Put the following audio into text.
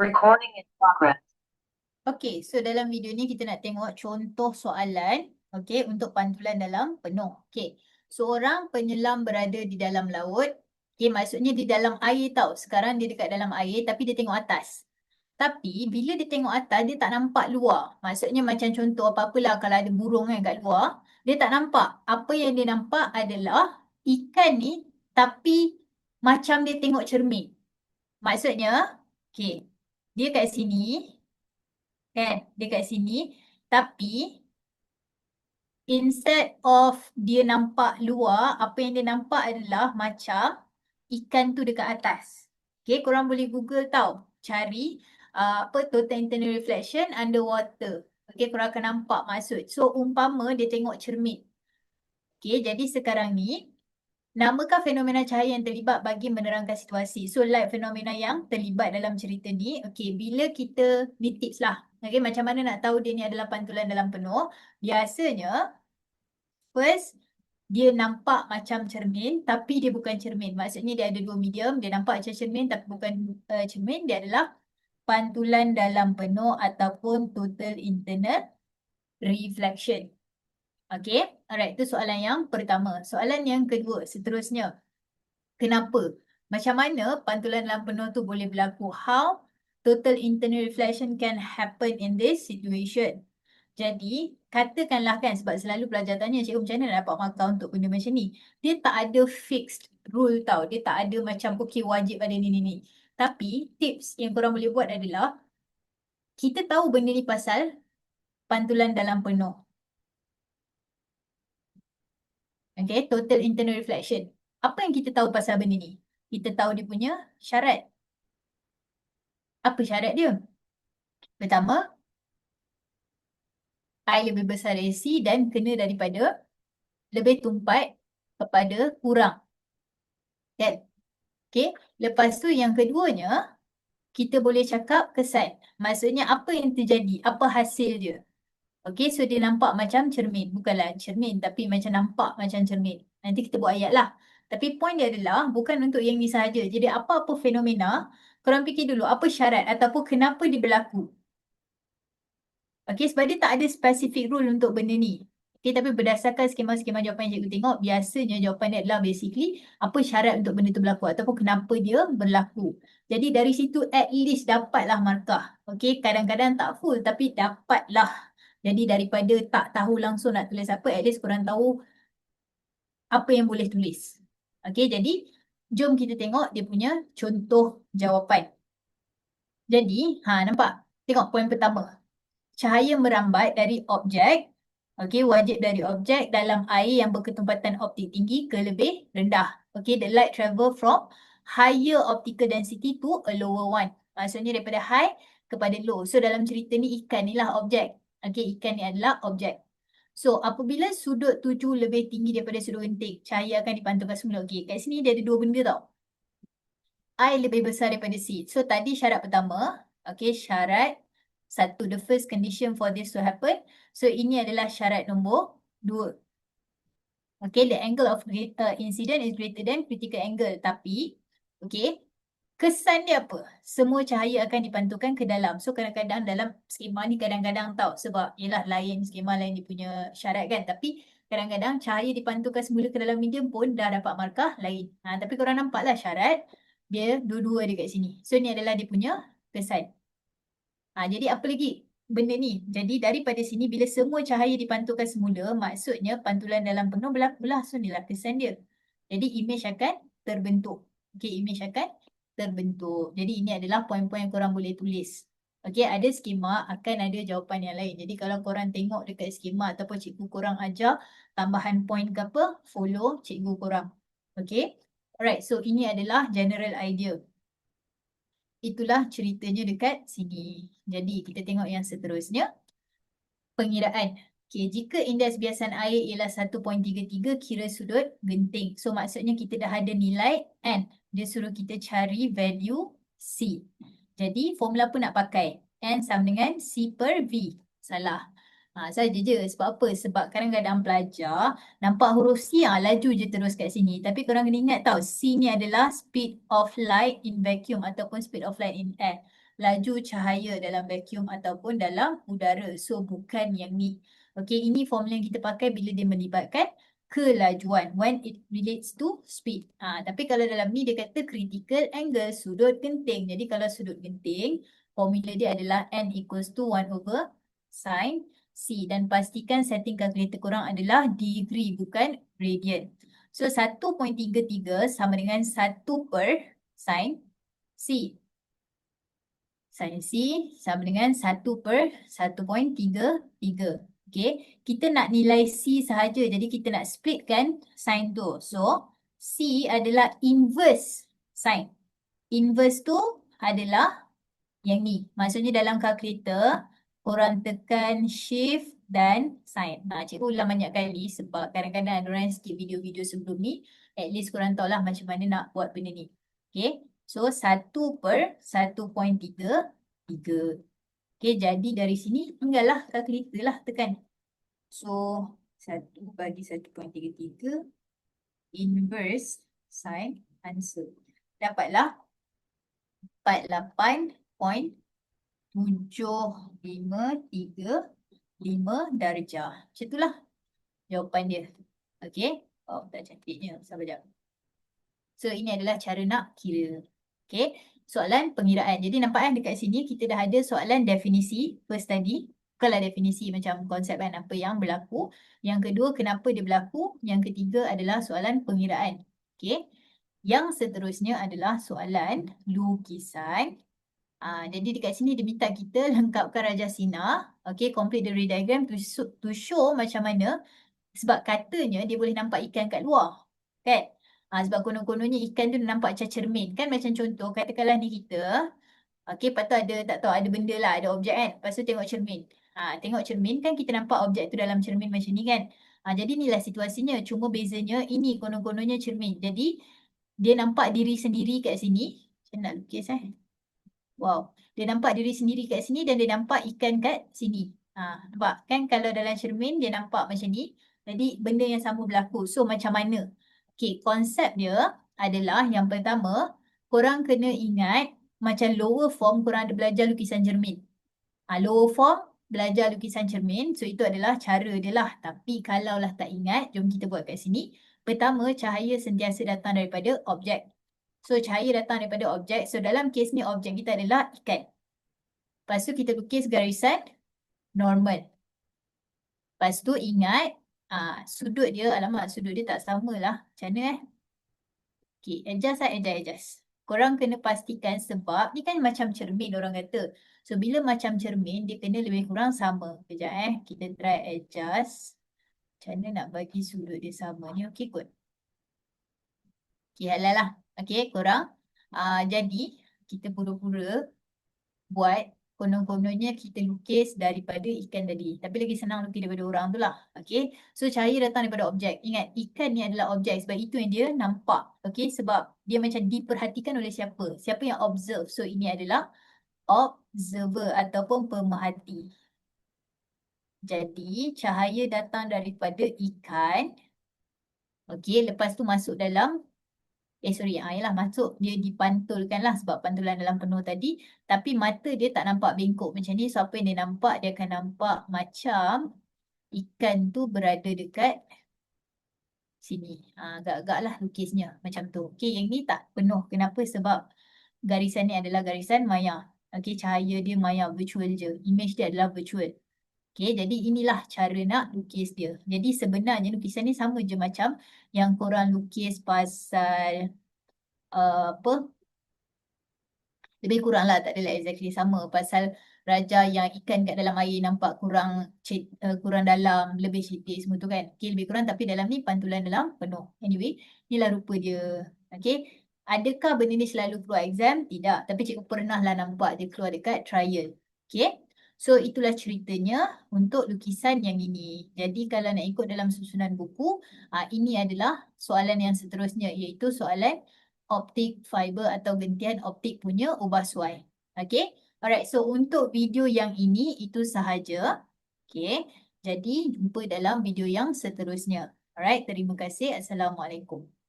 Recording in progress. Okey, so dalam video ni kita nak tengok contoh soalan okey untuk pantulan dalam penuh. Okey. Seorang penyelam berada di dalam laut. Okey, maksudnya di dalam air tau. Sekarang dia dekat dalam air tapi dia tengok atas. Tapi bila dia tengok atas dia tak nampak luar. Maksudnya macam contoh apa-apalah kalau ada burung kan kat luar, dia tak nampak. Apa yang dia nampak adalah ikan ni tapi macam dia tengok cermin. Maksudnya, okey, dia kat sini, kan? Dia kat sini, tapi instead of dia nampak luar, apa yang dia nampak adalah macam ikan tu dekat atas. Okay, korang boleh google tau, cari uh, apa total internal reflection underwater. Okay, korang akan nampak maksud. So, umpama dia tengok cermin. Okay, jadi sekarang ni, Namakah fenomena cahaya yang terlibat bagi menerangkan situasi? So, light fenomena yang terlibat dalam cerita ni. Okay, bila kita, ni tips lah. Okay, macam mana nak tahu dia ni adalah pantulan dalam penuh? Biasanya, first, dia nampak macam cermin tapi dia bukan cermin. Maksudnya dia ada dua medium. Dia nampak macam cermin tapi bukan uh, cermin. Dia adalah pantulan dalam penuh ataupun total internal reflection. Okay, alright, itu soalan yang pertama. Soalan yang kedua, seterusnya. Kenapa? Macam mana pantulan dalam penuh tu boleh berlaku? How total internal reflection can happen in this situation? Jadi, katakanlah kan sebab selalu pelajar tanya, cikgu macam mana nak dapat markah untuk benda macam ni? Dia tak ada fixed rule tau. Dia tak ada macam, okay wajib ada ni ni ni. Tapi, tips yang korang boleh buat adalah, kita tahu benda ni pasal pantulan dalam penuh. Okay, total internal reflection. Apa yang kita tahu pasal benda ni? Kita tahu dia punya syarat. Apa syarat dia? Pertama, air lebih besar dari C dan kena daripada lebih tumpat kepada kurang. Kan? Okay, lepas tu yang keduanya, kita boleh cakap kesan. Maksudnya apa yang terjadi, apa hasil dia. Okay, so dia nampak macam cermin. Bukanlah cermin tapi macam nampak macam cermin. Nanti kita buat ayat lah. Tapi point dia adalah bukan untuk yang ni sahaja. Jadi apa-apa fenomena, korang fikir dulu apa syarat ataupun kenapa dia berlaku. Okay, sebab dia tak ada specific rule untuk benda ni. Okay, tapi berdasarkan skema-skema jawapan yang cikgu tengok, biasanya jawapan dia adalah basically apa syarat untuk benda tu berlaku ataupun kenapa dia berlaku. Jadi dari situ at least dapatlah markah. Okay, kadang-kadang tak full tapi dapatlah jadi daripada tak tahu langsung nak tulis apa, at least korang tahu apa yang boleh tulis. Okay, jadi jom kita tengok dia punya contoh jawapan. Jadi, ha nampak? Tengok poin pertama. Cahaya merambat dari objek, okay, wajib dari objek dalam air yang berketumpatan optik tinggi ke lebih rendah. Okay, the light travel from higher optical density to a lower one. Maksudnya daripada high kepada low. So dalam cerita ni ikan ni lah objek. Okey, ikan ni adalah objek. So, apabila sudut tuju lebih tinggi daripada sudut genting, cahaya akan dipantulkan semula. Okey, kat sini dia ada dua benda tau. I lebih besar daripada C. So, tadi syarat pertama. Okey, syarat satu. The first condition for this to happen. So, ini adalah syarat nombor dua. Okey, the angle of uh, incident is greater than critical angle. Tapi, okey, Kesan dia apa? Semua cahaya akan dipantulkan ke dalam. So kadang-kadang dalam skema ni kadang-kadang tahu sebab ialah lain skema lain dia punya syarat kan. Tapi kadang-kadang cahaya dipantulkan semula ke dalam medium pun dah dapat markah lain. Ha, tapi korang nampaklah syarat dia dua-dua ada kat sini. So ni adalah dia punya kesan. Ha, jadi apa lagi benda ni? Jadi daripada sini bila semua cahaya dipantulkan semula maksudnya pantulan dalam penuh berlaku-lah. So inilah kesan dia. Jadi image akan terbentuk. Okay, image akan terbentuk. Jadi ini adalah poin-poin yang korang boleh tulis. Okey, ada skema akan ada jawapan yang lain. Jadi kalau korang tengok dekat skema ataupun cikgu korang ajar tambahan poin ke apa, follow cikgu korang. Okey. Alright, so ini adalah general idea. Itulah ceritanya dekat sini. Jadi kita tengok yang seterusnya. Pengiraan. Okay, jika indeks biasan air ialah 1.33 kira sudut genting. So maksudnya kita dah ada nilai N dia suruh kita cari value C. Jadi formula apa nak pakai? N sama dengan C per V. Salah. Ha, saja je. Sebab apa? Sebab kadang-kadang pelajar nampak huruf C ha, laju je terus kat sini. Tapi korang kena ingat tau, C ni adalah speed of light in vacuum ataupun speed of light in air. laju cahaya dalam vacuum ataupun dalam udara. So bukan yang ni. Okay, ini formula yang kita pakai bila dia melibatkan kelajuan when it relates to speed. Ha, tapi kalau dalam ni dia kata critical angle, sudut genting. Jadi kalau sudut genting, formula dia adalah n equals to 1 over sin C. Dan pastikan setting kalkulator korang adalah degree bukan radian. So 1.33 sama dengan 1 per sin C. Sin C sama dengan 1 per 1.33. Okay, kita nak nilai C sahaja. Jadi kita nak splitkan sin tu. So, C adalah inverse sin. Inverse tu adalah yang ni. Maksudnya dalam kalkulator, korang tekan shift dan sin. Ha, cikgu ulang banyak kali sebab kadang-kadang ada orang skip video-video sebelum ni. At least korang tahu lah macam mana nak buat benda ni. Okay, so 1 per 1.33. Okay, jadi dari sini tinggallah kalkulator lah tekan. So, 1 bagi 1.33 inverse sin answer. Dapatlah 48.753 darjah. Macam itulah jawapan dia. Okay. Oh, tak cantiknya. Sabar jap. So, ini adalah cara nak kira. Okay soalan pengiraan. Jadi nampak kan dekat sini kita dah ada soalan definisi first tadi. Bukanlah definisi macam konsep kan apa yang berlaku. Yang kedua kenapa dia berlaku. Yang ketiga adalah soalan pengiraan. Okay. Yang seterusnya adalah soalan lukisan. Uh, jadi dekat sini dia minta kita lengkapkan Raja Sina. Okay, complete the diagram to to show macam mana. Sebab katanya dia boleh nampak ikan kat luar. Kan? Ha, sebab konon-kononnya ikan tu nampak macam cermin. Kan macam contoh, katakanlah ni kita. Okey, lepas tu ada, tak tahu, ada benda lah, ada objek kan. Lepas tu tengok cermin. Ha, tengok cermin kan kita nampak objek tu dalam cermin macam ni kan. Ha, jadi inilah situasinya. Cuma bezanya ini konon-kononnya cermin. Jadi dia nampak diri sendiri kat sini. Saya nak lukis eh. Wow. Dia nampak diri sendiri kat sini dan dia nampak ikan kat sini. Ha, nampak kan kalau dalam cermin dia nampak macam ni. Jadi benda yang sama berlaku. So macam mana? Okay, konsep dia adalah yang pertama, korang kena ingat macam lower form korang ada belajar lukisan cermin. Ha, lower form belajar lukisan cermin, so itu adalah cara dia lah. Tapi kalaulah tak ingat, jom kita buat kat sini. Pertama, cahaya sentiasa datang daripada objek. So, cahaya datang daripada objek. So, dalam kes ni objek kita adalah ikan. Lepas tu kita lukis garisan normal. Lepas tu ingat Ah, sudut dia, alamak sudut dia tak sama lah. Macam mana eh? Okay, adjust lah, adjust, adjust. Korang kena pastikan sebab ni kan macam cermin orang kata. So, bila macam cermin, dia kena lebih kurang sama. Kejap eh, kita try adjust. Macam mana nak bagi sudut dia sama ni? Okay kot. Okay, halal lah. Okay, korang. Uh, jadi, kita pura-pura buat konon-kononnya kita lukis daripada ikan tadi. Tapi lagi senang lukis daripada orang tu lah. Okay. So cahaya datang daripada objek. Ingat ikan ni adalah objek sebab itu yang dia nampak. Okay. Sebab dia macam diperhatikan oleh siapa? Siapa yang observe. So ini adalah observer ataupun pemerhati. Jadi cahaya datang daripada ikan. Okay. Lepas tu masuk dalam Eh sorry, ah, yalah masuk dia dipantulkan lah sebab pantulan dalam penuh tadi. Tapi mata dia tak nampak bengkok macam ni. So apa yang dia nampak, dia akan nampak macam ikan tu berada dekat sini. Ah, agak-agak lah lukisnya macam tu. Okay, yang ni tak penuh. Kenapa? Sebab garisan ni adalah garisan maya. Okay, cahaya dia maya, virtual je. Image dia adalah virtual. Okay, jadi inilah cara nak lukis dia. Jadi sebenarnya lukisan ni sama je macam yang korang lukis pasal uh, apa? Lebih kurang lah tak adalah exactly sama pasal raja yang ikan kat dalam air nampak kurang uh, kurang dalam, lebih cetek semua tu kan. Okay, lebih kurang tapi dalam ni pantulan dalam penuh. Anyway, inilah rupa dia. Okay, adakah benda ni selalu keluar exam? Tidak. Tapi cikgu pernah lah nampak dia keluar dekat trial. Okay. So itulah ceritanya untuk lukisan yang ini. Jadi kalau nak ikut dalam susunan buku, uh, ini adalah soalan yang seterusnya iaitu soalan optik fiber atau gentian optik punya ubah suai. Okay. Alright. So untuk video yang ini itu sahaja. Okay. Jadi jumpa dalam video yang seterusnya. Alright. Terima kasih. Assalamualaikum.